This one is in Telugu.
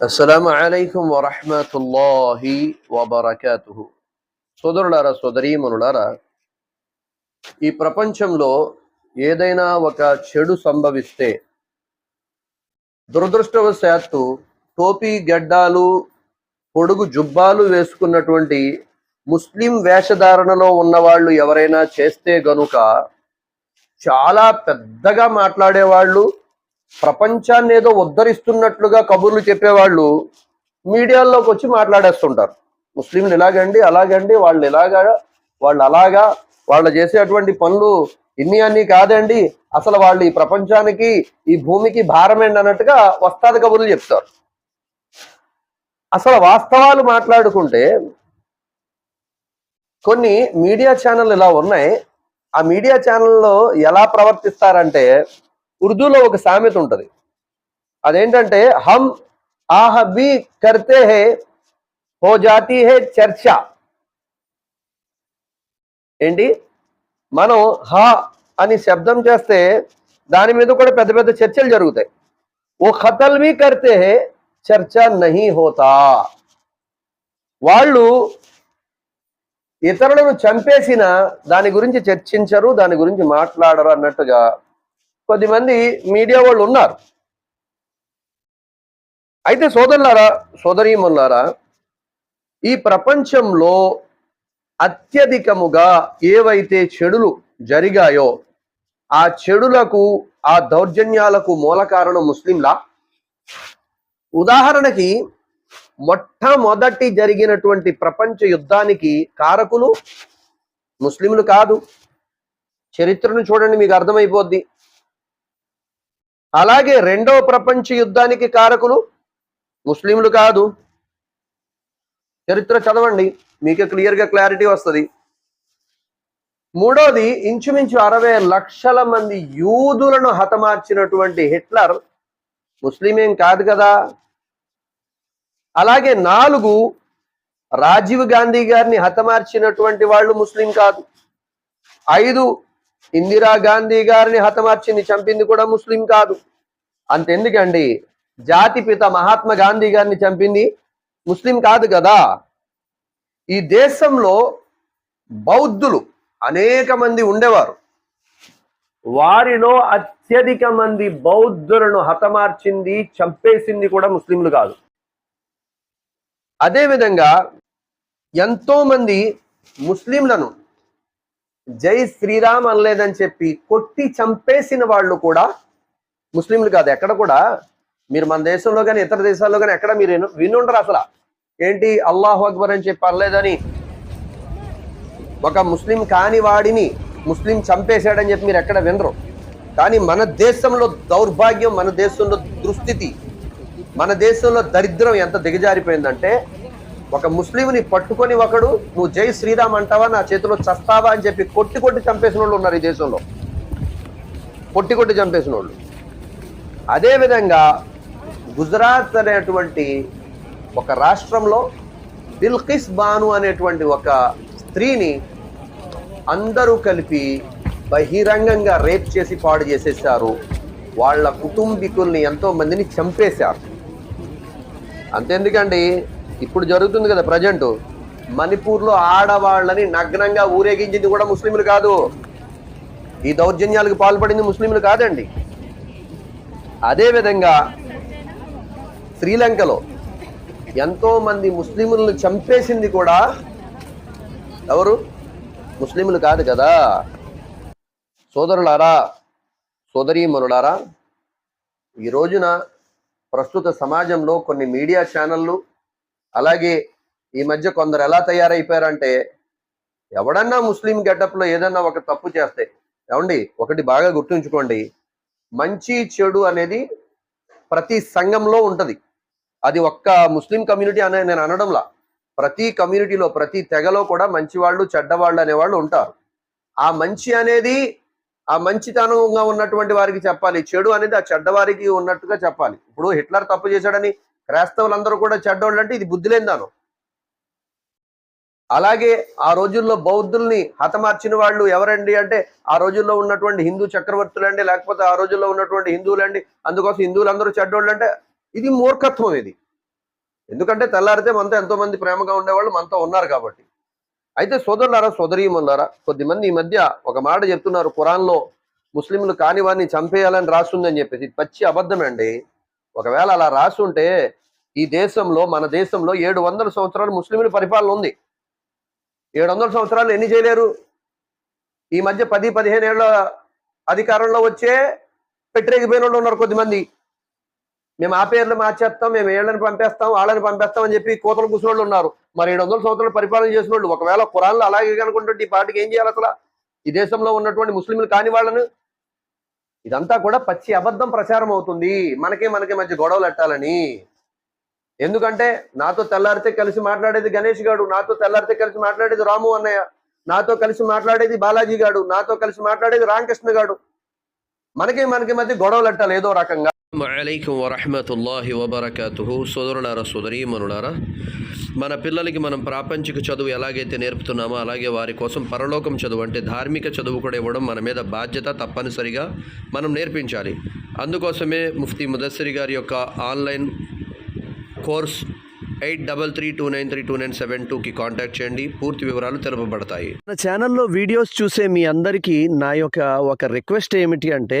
అస్సలాము అలైకుం వరహమతుల్లాహి వబర్కాతుహు సోదరులారా సోదరీమనులారా ఈ ప్రపంచంలో ఏదైనా ఒక చెడు సంభవిస్తే దురదృష్టవశాత్తు టోపీ గడ్డాలు పొడుగు జుబ్బాలు వేసుకున్నటువంటి ముస్లిం వేషధారణలో ఉన్నవాళ్ళు ఎవరైనా చేస్తే గనుక చాలా పెద్దగా మాట్లాడేవాళ్ళు ప్రపంచాన్ని ఏదో ఉద్ధరిస్తున్నట్లుగా కబుర్లు చెప్పేవాళ్ళు మీడియాల్లోకి వచ్చి మాట్లాడేస్తుంటారు. ముస్లింలు ఇలాగండి అలాగండి వాళ్ళు ఇలాగా వాళ్ళు అలాగా వాళ్ళు చేసేటువంటి పనులు ఇన్ని అన్ని కాదండి. అసలు వాళ్ళు ఈ ప్రపంచానికి ఈ భూమికి భారమేండి అన్నట్టుగా వస్తాది కబుర్లు చెప్తారు. అసలు వాస్తవాలు మాట్లాడుకుంటే కొన్ని మీడియా ఛానల్ ఇలా ఉన్నాయి. ఆ మీడియా ఛానల్లో ఎలా ప్రవర్తిస్తారంటే ఉర్దూలో ఒక సామెత ఉంటుంది. అదేంటంటే హమ్ ఆహ బి కర్తే హే హో జాతి హే చర్చ. ఏంటి? మనం హ అని శబ్దం చేస్తే దాని మీద కూడా పెద్ద పెద్ద చర్చలు జరుగుతాయి. ఓ ఖతల్ బి కర్తే హే చర్చ నహి హోతా. వాళ్ళు ఇతరులను చంపేసిన దాని గురించి చర్చించరు దాని గురించి మాట్లాడరు అన్నట్టుగా కొద్దిమంది మీడియా వాళ్ళు ఉన్నారు. అయితే సోదరులారా సోదరీమల్లారా ఈ ప్రపంచంలో అత్యధికముగా ఏవైతే చెడులు జరిగాయో ఆ చెడులకు ఆ దౌర్జన్యాలకు మూల కారణం ముస్లింలా? ఉదాహరణకి మొట్టమొదటి జరిగినటువంటి ప్రపంచ యుద్ధానికి కారకులు ముస్లింలు కాదు. చరిత్రను చూడండి మీకు అర్థమైపోద్ది. అలాగే రెండవ ప్రపంచ యుద్ధానికి కారకులు ముస్లింలు కాదు. చరిత్ర చదవండి మీకు క్లియర్గా క్లారిటీ వస్తుంది. మూడోది ఇంచుమించు అరవై లక్షల మంది యూదులను హతమార్చినటువంటి హిట్లర్ ముస్లిమేం కాదు కదా. అలాగే నాలుగు రాజీవ్ గాంధీ గారిని హతమార్చినటువంటి వాళ్ళు ముస్లిం కాదు. ఐదు ఇందిరా గాంధీ గారిని హతమార్చింది చంపింది కూడా ముస్లిం కాదు. అంతెందుకండి? జాతిపిత మహాత్మా గాంధీ గారిని చంపింది ముస్లిం కాదు కదా? ఈ దేశంలో బౌద్ధులు అనేక మంది ఉండేవారు. వారిలో అత్యధిక మంది బౌద్ధులను హతమార్చింది చంపేసింది కూడా ముస్లింలు కాదు. అదేవిధంగా ఎంతో మంది ముస్లింలను జై శ్రీరామ్ అనలేదని చెప్పి కొట్టి చంపేసిన వాళ్ళు కూడా ముస్లింలు కాదు ఎక్కడ కూడా. మీరు మన దేశంలో కానీ ఇతర దేశాల్లో కానీ ఎక్కడ మీరు వినుండరు అసలు. ఏంటి అల్లాహు అక్బర్ అని చెప్పి అనలేదని? ఒక ముస్లిం కాని వాడిని ముస్లిం చంపేశాడని చెప్పి మీరు ఎక్కడ వినరు. కానీ మన దేశంలో దౌర్భాగ్యం మన దేశంలో దుస్థితి మన దేశంలో దరిద్రం ఎంత దిగజారిపోయిందంటే ఒక ముస్లింని పట్టుకొని ఒకడు నువ్వు జై శ్రీరామ్ అంటావా? నా చేతిలో చస్తావా? అని చెప్పి కొట్టి కొట్టి చంపేసిన వాళ్ళు ఉన్నారు ఈ దేశంలో. కొట్టి కొట్టి చంపేసిన వాళ్ళు అదేవిధంగా గుజరాత్ అనేటువంటి ఒక రాష్ట్రంలో బిల్కిస్ బాను అనేటువంటి ఒక స్త్రీని అందరూ కలిపి బహిరంగంగా రేప్ చేసి పాడు చేసేసారు వాళ్ళ కుటుంబీకుల్ని ఎంతో మందిని చంపేశారు. అంతెందుకండి? ఇప్పుడు జరుగుతుంది కదా ప్రజెంట్. మణిపూర్లో ఆడవాళ్ళని నగ్నంగా ఊరేగించింది కూడా ముస్లింలు కాదు. ఈ దౌర్జన్యాలకు పాల్పడింది ముస్లింలు కాదండి. అదేవిధంగా శ్రీలంకలో ఎంతో మంది ముస్లింలను చంపేసింది కూడా ఎవరు? ముస్లింలు కాదు కదా. సోదరులారా సోదరీమనులారా ఈ రోజున ప్రస్తుత సమాజంలో కొన్ని మీడియా ఛానళ్ళు అలాగే ఈ మధ్య కొందరు ఎలా తయారైపోయారంటే ఎవడన్నా ముస్లిం గెటప్లో ఏదన్నా ఒక తప్పు చేస్తే ఏమండి ఒకటి బాగా గుర్తుంచుకోండి మంచి చెడు అనేది ప్రతి సంఘంలో ఉంటుంది. అది ఒక్క ముస్లిం కమ్యూనిటీ అనే నేను అనడంలా. ప్రతి కమ్యూనిటీలో ప్రతి తెగలో కూడా మంచివాళ్ళు చెడ్డవాళ్ళు అనేవాళ్ళు ఉంటారు. ఆ మంచి అనేది ఆ మంచితనంగా ఉన్నటువంటి వారికి చెప్పాలి. చెడు అనేది ఆ చెడ్డవారికి ఉన్నట్టుగా చెప్పాలి. ఇప్పుడు హిట్లర్ తప్పు చేశాడని క్రైస్తవులందరూ కూడా చెడ్డోళ్ళు అంటే ఇది బుద్ధి లేనిదాను అలాగే ఆ రోజుల్లో బౌద్ధుల్ని హతమార్చిన వాళ్ళు ఎవరండి అంటే ఆ రోజుల్లో ఉన్నటువంటి హిందూ చక్రవర్తులండి లేకపోతే ఆ రోజుల్లో ఉన్నటువంటి హిందువులండి అందుకోసం హిందువులందరూ చెడ్డోళ్ళు అంటే ఇది మూర్ఖత్వం ఇది. ఎందుకంటే తెల్లారితే మనతో ఎంతో మంది ప్రేమగా ఉండేవాళ్ళు మనతో ఉన్నారు కాబట్టి. అయితే సోదరులారా సోదరీమన్నారా కొద్దిమంది ఈ మధ్య ఒక మాట చెప్తున్నారు ఖురాన్లో ముస్లింలు కాని వారిని చంపేయాలని రాస్తుందని చెప్పేసి. పచ్చి అబద్ధమండి. ఒకవేళ అలా రాసుంటే ఈ దేశంలో మన దేశంలో ఏడు వందల సంవత్సరాలు ముస్లింల పరిపాలన ఉంది. ఏడు వందల సంవత్సరాలు ఎన్ని చేయలేరు? ఈ మధ్య పది పదిహేను ఏళ్ళ అధికారంలో వచ్చే పెట్టరేగిపోయిన వాళ్ళు ఉన్నారు కొద్దిమంది. మేము ఆ పేర్లు మార్చేస్తాం మేము ఏళ్ళని పంపేస్తాం వాళ్ళని పంపేస్తాం అని చెప్పి కోతలు కూర్చున్న వాళ్ళు ఉన్నారు. మరి ఏడు వందల సంవత్సరాలు పరిపాలన చేసిన వాళ్ళు ఒకవేళ కురాన్లు అలాగే కనుకుంటుంటే ఈ పార్టీకి ఏం చేయాలి అసలు? ఈ దేశంలో ఉన్నటువంటి ముస్లింలు కాని వాళ్ళను ఇదంతా కూడా పచ్చి అబద్ధం ప్రచారం అవుతుంది. మనకి మనకి మధ్య గొడవలు ఎట్టాలని ఎందుకంటే నాతో తెల్లారితే కలిసి మాట్లాడేది గణేష్ గాడు నాతో తెల్లారితే కలిసి మాట్లాడేది రాము అన్నయ్య నాతో కలిసి మాట్లాడేది బాలాజీ గాడు నాతో కలిసి మాట్లాడేది రామకృష్ణ గాడు. మనకి మనకి మధ్య గొడవలు ఎట్టాలి ఏదో రకంగా. అలైకుం వరహమతుల్లాహి వబర్కతు సోదరులారా సోదరీమనులారా మన పిల్లలకి మనం ప్రాపంచిక చదువు ఎలాగైతే నేర్పుతున్నామో అలాగే వారి కోసం పరలోకం చదువు అంటే ధార్మిక చదువు కూడా ఇవ్వడం మన మీద బాధ్యత తప్పనిసరిగా మనం నేర్పించాలి. అందుకోసమే ముఫ్తీ ముదస్సిరి గారి యొక్క online course eight double three two nine three two nine seven టూకి కాంటాక్ట్ చేయండి. పూర్తి వివరాలు తెలుపబడతాయి. మన ఛానల్లో వీడియోస్ చూసే మీ అందరికీ నా యొక్క ఒక రిక్వెస్ట్ ఏమిటి అంటే